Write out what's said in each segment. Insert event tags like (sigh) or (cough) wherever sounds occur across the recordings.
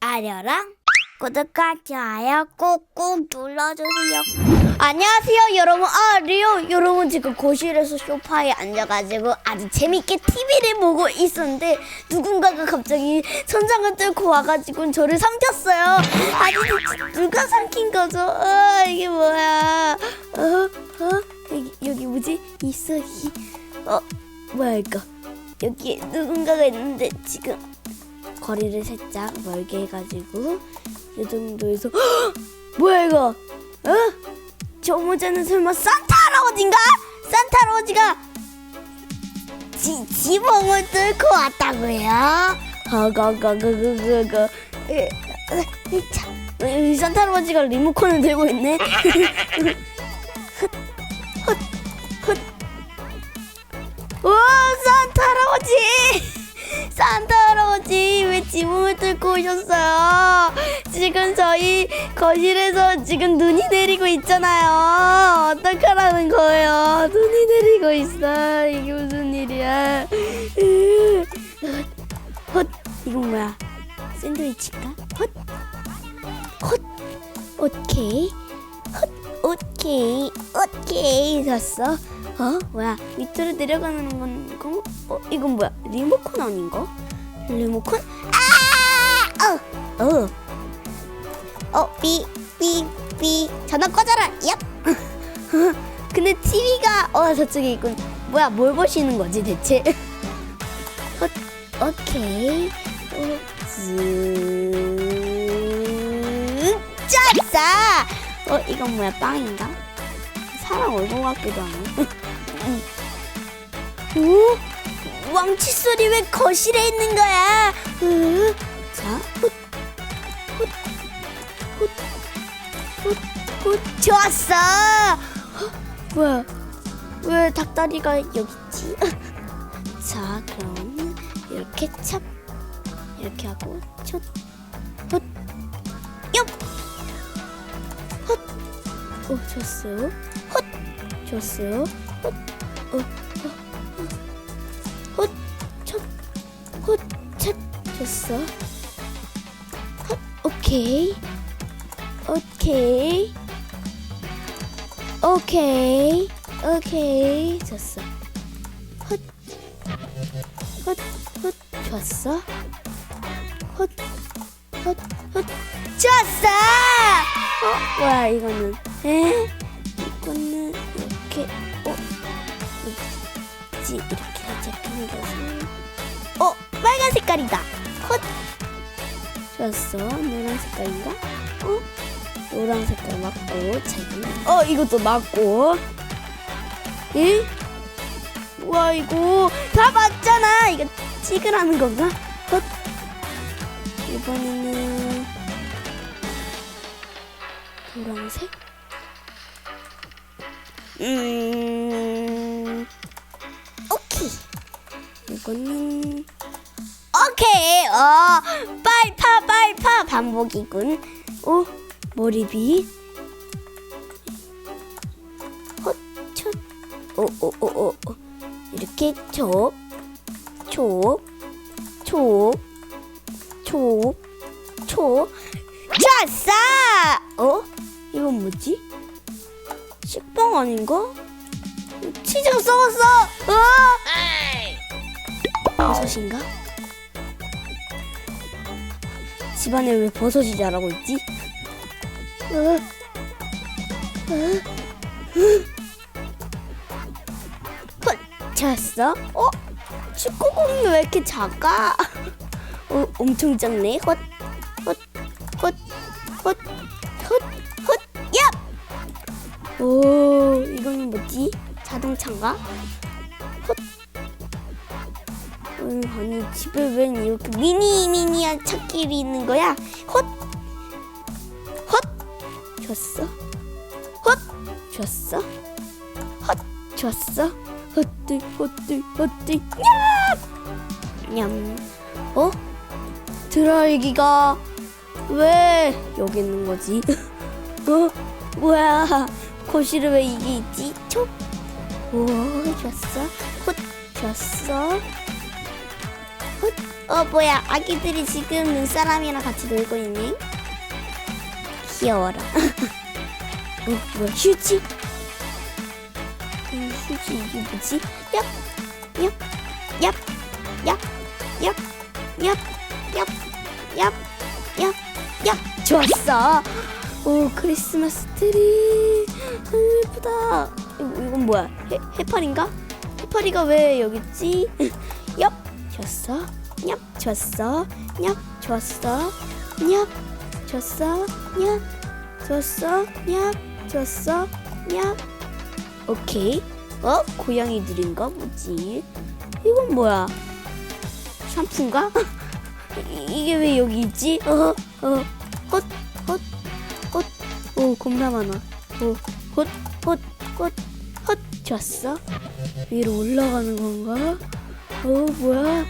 아려랑 구독과 좋아요 꾹꾹 눌러주세요. 안녕하세요 여러분 아리요 여러분 지금 거실에서 소파에 앉아가지고 아주 재밌게 TV를 보고 있었는데 누군가가 갑자기 천장을 뚫고 와가지고 저를 삼켰어요. 아니 지- 누가 삼킨 거죠? 아 이게 뭐야? 어? 어? 여기 여기 뭐지? 있어 이 어? 뭐야 이거? 여기 누군가가 있는데 지금 거리를 살짝 멀게 해가지고 이 정도에서 헉! 뭐야 이거? 어? 저 모자는 설마 산타 할아버지인가? 산타 할아버지가 지, 지붕을 뚫고 왔다고요? 허거거거거거거 산타 할아버지가 리모컨을 들고 있네 와 산타 할아버지 산타 할아버지 왜 지붕을 뚫고 오셨어요? 지금 저희 거실에서 지금 눈이 내리고 있잖아요. 어떡하라는 거예요? 눈이 내리고 있어. 이게 무슨 일이야? 헛 이건 뭐야? 샌드위치인가? 헛 헛. 오케이. 헛 오케이. 오케이. 샀어. 어? 뭐야? 밑으로 내려가는 건, 건? 어? 이건 뭐야? 리모컨 아닌가? 리모컨? 아! 어! 어! 어, 삐, 삐, 삐. 전화 꺼져라! 얍! (laughs) 근데 TV가, 어, 저쪽에 있군. 뭐야, 뭘 보시는 거지, 대체? (laughs) 어, 오케이. 어, 쓱. 짜싸! 어, 이건 뭐야, 빵인가? 사람 얼굴 같기도 하네. (laughs) 오? 왕치 소리 왜 거실에 있는 거야? 으, 자, 훗, 훗, 훗, 훗, 훗, 좋았어. 헉, 뭐야? 왜 닭다리가 여기 있지? (laughs) 자, 그럼 이렇게 찹, 이렇게 하고 촛, 훗, 엽, 헛, 오, 좋았어요. 헛, 좋았어요. 헛, 어. 좋았어. 헛, 오케이. 오케이. 오케이. 오케이. 좋았어. 헛, 헛, 헛, 좋았어. 헛, 헛, 헛, 좋았어! 어, 뭐야, 이거는. 에? 이거는, 이렇게, 어, 뭐지? 이렇게 살짝 당겨서. 어, 빨간 색깔이다. 헛. 좋았어. 노란 색깔인가? 어? 노란 색깔 맞고, 자기. 어, 이것도 맞고. 예? 뭐야, 이거. 다 맞잖아. 이거 찍으라는 건가? 헛. 이번에는, 노란색? 음, 오케이. 이거는 오케이. 어, 빨파 빨파 반복이군. 어, 머리빗. 헛, 첫. 오, 오, 오, 오. 오. 이렇게 촉, 촉, 촉, 촉, 촉. 좋았어. 어? 이건 뭐지? 식빵 아닌가? 치즈가 썩었어. 어? 버섯인가? 집안에 왜 버섯이 자라고 있지? 어? 어? 헛, 잤어? 어? 축구공이 왜 이렇게 작아? 어, 엄청 작네. 헛, 헛, 헛, 헛, 헛, 헛, 야! 오, 이거는 뭐지? 자동차인가? 집에 웬 이렇게 미니 미니한 차길이 있는 거야? 헛, 헛, 줬어, 헛, 줬어, 헛, 줬어, 헛들, 헛들, 헛들, 냠, 냠, 어? 드라이기가 왜 여기 있는 거지? (laughs) 어? 뭐야? 거실에 왜 이게 있지? 촉, 오, 줬어, 헛, 줬어. 헛, 어 뭐야. 아기들이 지금 눈사람이랑 같이 놀고 있네 귀여워라. (laughs) 어 뭐야. 휴지? 음, 휴지 이게 뭐지? 얍얍얍얍얍얍얍얍얍얍얍 좋았어. 오 크리스마스 트리. 아, 예쁘다. 이건 뭐야? 해, 해파리인가? 해파리가 왜 여기 있지? (laughs) 얍. 좋았어 얍 좋았어. 얍 좋았어. 얍 좋았어. 얍 좋았어. 얍 좋았어. 얍 오케이. 어? 고양이들인가 뭐지? 이건 뭐야? 샴푸인가? (laughs) 이- 이게 왜 여기 있지? 어어헛헛헛오 겁나 많아. 오헛헛헛헛 좋았어? 위로 올라가는 건가? 어 뭐야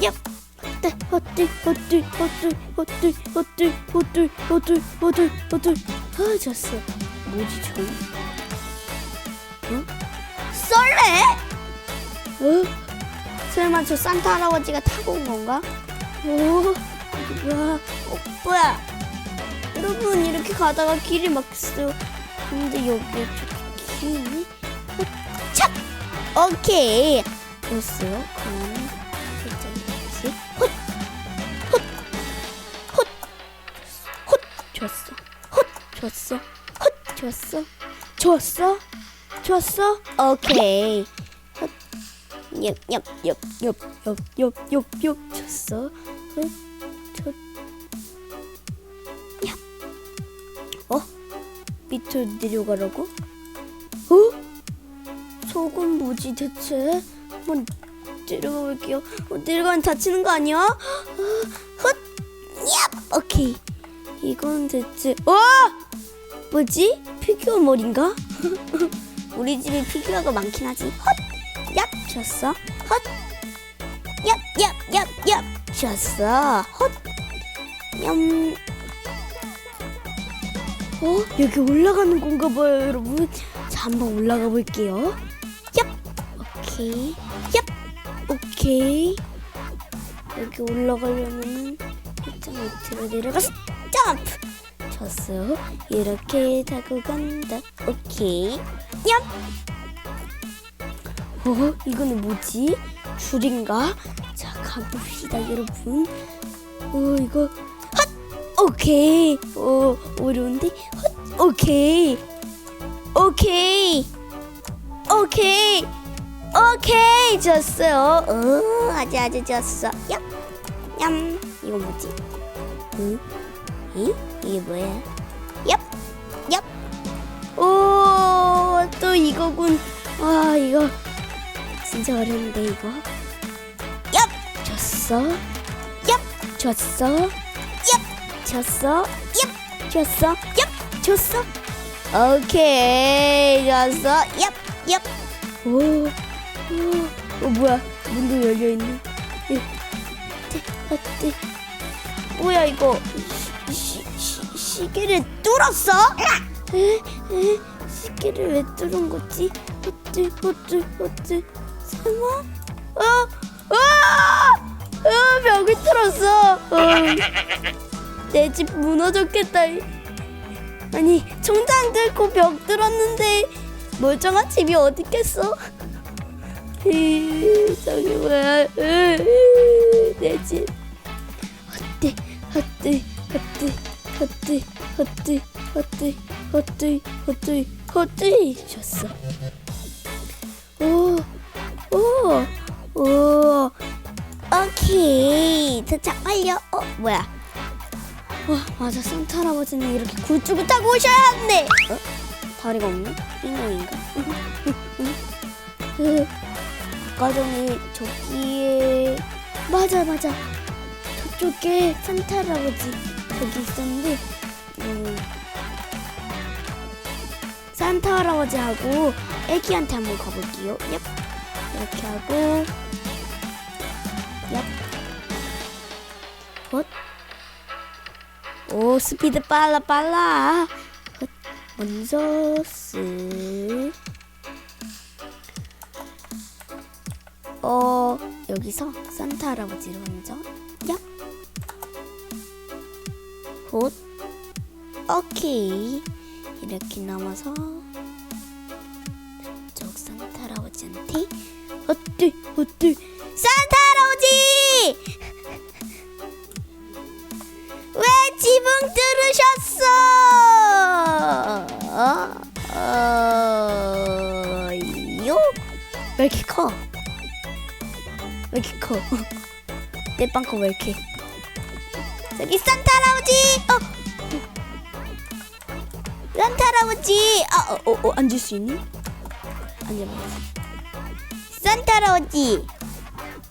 얍 헛들 헛들 헛들 헛들 헛들 헛들 헛들 헛들 헛들 아 좋았어 뭐지 저거 어? 썰래? 어? 설마 저 산타 할아버지가 타고 온 건가? 오, 이게 뭐야? 어, 뭐야? 여러분 이렇게 가다가 길이 막혔어요. 근데 여기에 저기 길이? 어, 착! 오케이. 됐어요. 살 좋았어. 헛! 좋았어. 좋았어. 좋았어. 오케이. 헛! 엽엽엽엽엽엽엽엽 쳤어. 헛! 첫. 야. 어? 밑으로 내려가라고? 어? 저건 뭐지 대체? 한번 내려가 볼게요. 어, 내려가면 다치는 거 아니야? 어, 헛! 얍! 오케이. 이건 대체 어? 뭐지? 피규어 머리인가? (laughs) 우리 집에 피규어가 많긴 하지. 헛! 얍! 좋았어. 헛! 얍! 얍! 얍! 얍! 좋았어. 헛! 냠! 어? 여기 올라가는 건가 봐요, 여러분. 자, 한번 올라가 볼게요. 얍! 오케이. 얍! 오케이. 여기 올라가려면 살짝 밑으로 내려가서 점프! 좋았어. 이렇게 타고 간다. 오케이. 얍! 어? 이거는 뭐지? 줄인가? 자, 가봅시다, 여러분. 어, 이거. 헛! 오케이. 어, 어려운데? 헛! 오케이. 오케이. 오케이. 오케이. 좋았어요. 어, 아주 아주 좋았어. 얍! 얌. 이건 뭐지? 응? 이? 이게 뭐야? 얍! 얍! 오, 또 이거군. 와, 이거 진짜 어려운데 이거. 얍! 줬어. 얍! 줬어. 얍! 줬어. 얍! 줬어. 얍! 줬어. 오케이. 줬어. 얍! 얍! 오. 오. 어, 뭐야? 문도 열려 있네. 어때? 어때? 뭐야 이거? 시계를 뚫었어? 시계를 왜 뚫은 거지? 어찌 어찌 어찌 설마? 어? 어! 어 벽을 뚫었어 어. 내 집 무너졌겠다 아니 청장 뚫고 벽 뚫었는데 멀쩡한 집이 어딨겠어 이, 저기 뭐야 내 집 어때 어때 어때 어때 어때 어때 어때 어때 어때 줬어. 오 오 오. 오케이. 도착 완료. 어 뭐야? 와 맞아. 산타 할아버지는 이렇게 굴쭉을 타고 하는데. 어? 다리가 없네? 인형인가? 그 아까 전에 저기에 맞아 맞아. 저쪽에 산타 할아버지 거기 있었는데 산타 할아버지하고 애기한테 한번 가볼게요. 얍. 이렇게 하고 얍. 헛. 오 스피드 빨라 빨라. 헛. 먼저 쓱. 어 여기서 산타 할아버지를 먼저 얍. 곧 오케이 이렇게 넘어서 산타 할아버지한테 어때 어때 산타 할아버지 왜 지붕 뚫으셨어 어, 요? 왜 이렇게 커? 왜 이렇게 커? (laughs) 내 빵커 왜 이렇게? 저기 산타 할아버지! 어! 산타 할아버지! 아, 어, 어, 어, 앉을 수 있니? 앉아봐. 산타 할아버지!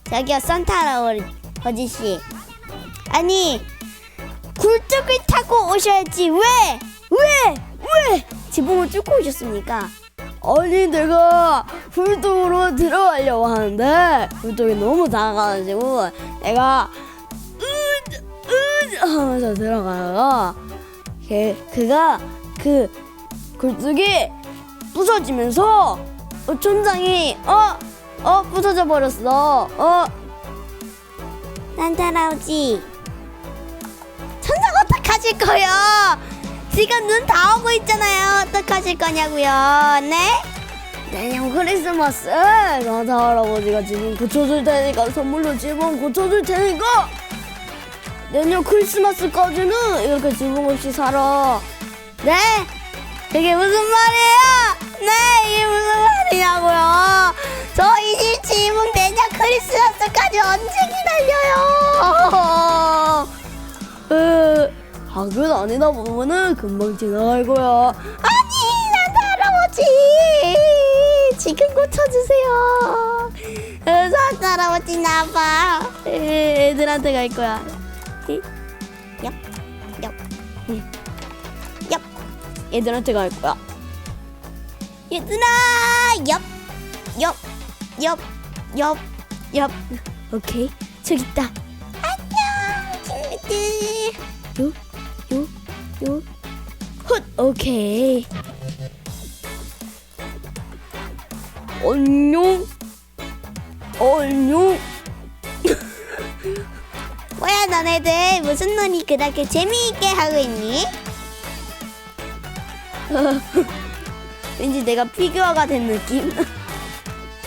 저기요, 산타 할아버지 씨. 아니, 굴뚝을 타고 오셔야지. 왜? 왜? 왜? 지붕을 뚫고 오셨습니까? 아니 내가 굴뚝으로 들어가려고 하는데 굴뚝이 너무 작아가지고 내가 으으 하면서 들어가다가 걔 그가 그 굴뚝이 부서지면서 어, 천장이 어 어 부서져 버렸어 어 산타 할아버지 천장 어떡하실 거예요? 지금 눈 다 오고 있잖아요. 어떡하실 거냐고요? 네? 내년 크리스마스 산타 할아버지가 지금 고쳐줄 테니까 선물로 지붕 고쳐줄 테니까 내년 크리스마스까지는 이렇게 지붕 없이 살아. 네? 이게 무슨 말이에요? 네, 이게 무슨 말이냐고요? 저희 집 지붕 내년 크리스마스까지 언제 기다려요? 으, 학교 다니다 보면은 금방 지나갈 거야. 아니, 산타 할아버지! 지금 고쳐주세요. 으, 산타 할아버지 나봐. 애들한테 갈 거야. 이? 얍, 얍, 이. 얍. 애들한테 갈 거야. 얘들아, 얍, 얍, 얍, 얍, 얍. 오케이, 저기 있다. 안녕, 친구들. 요, 요, 요. 헛, 오케이. 안녕. 안녕. (laughs) 뭐야, 너네들 무슨 놀이 그렇게 재미있게 하고 있니? (laughs) 왠지 내가 피규어가 된 느낌? (laughs)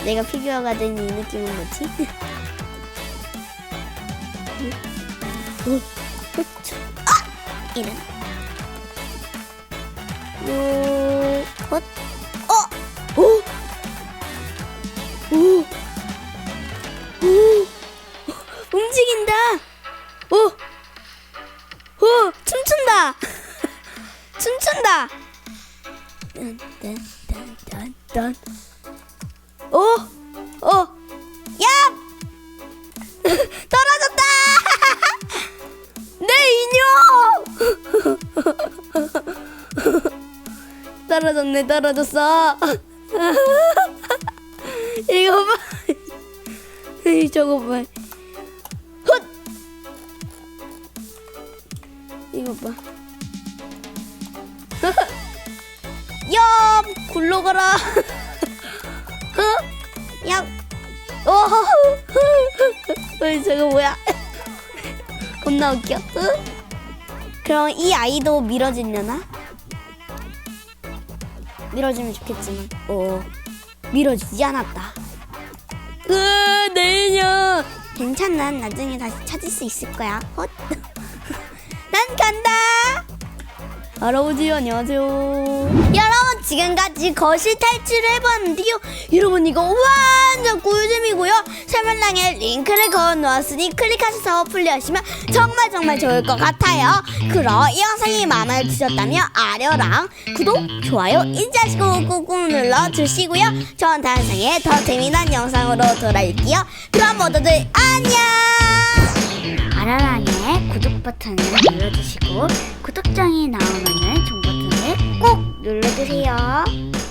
내가 피규어가 된 이 느낌은 뭐지? 아! 이런. 요, 헛. 어! 오! 오! 오! 움직인다! 오! 오! 춤춘다! (laughs) 춤춘다! 딴딴딴딴딴 오! 오! 야! 떨어졌다! (laughs) 내 인형! (laughs) 떨어졌네, 떨어졌어. (laughs) 이거 봐. 이 저거 봐. 헛! 이거 봐. 야, 굴러가라. 어이 저거 뭐야? (laughs) 겁나 웃겨. 어? 그럼 이 아이도 밀어지려나? 밀어주면 좋겠지만, 어, 밀어지지 않았다. 으, 내 인형. 괜찮아, 나중에 다시 찾을 수 있을 거야. 헛. (laughs) 난 간다. 할아버지 안녕하세요. 여러분 지금까지 거실 탈출을 해봤는데요. 여러분 이거 완전 꿀잼이고요. 설명란에 링크를 걸어놓았으니 클릭하셔서 플레이하시면 정말 정말 좋을 것 같아요. 그럼 이 영상이 마음에 드셨다면 아려랑 구독, 좋아요 잊으시고 꾹꾹 눌러주시고요. 전 다음 생에 더 재미난 영상으로 돌아올게요. 그럼 모두들 안녕. 아라랑의 구독 버튼을 눌러주시고 구독장이 나오면 종 버튼을 꼭 눌러주세요.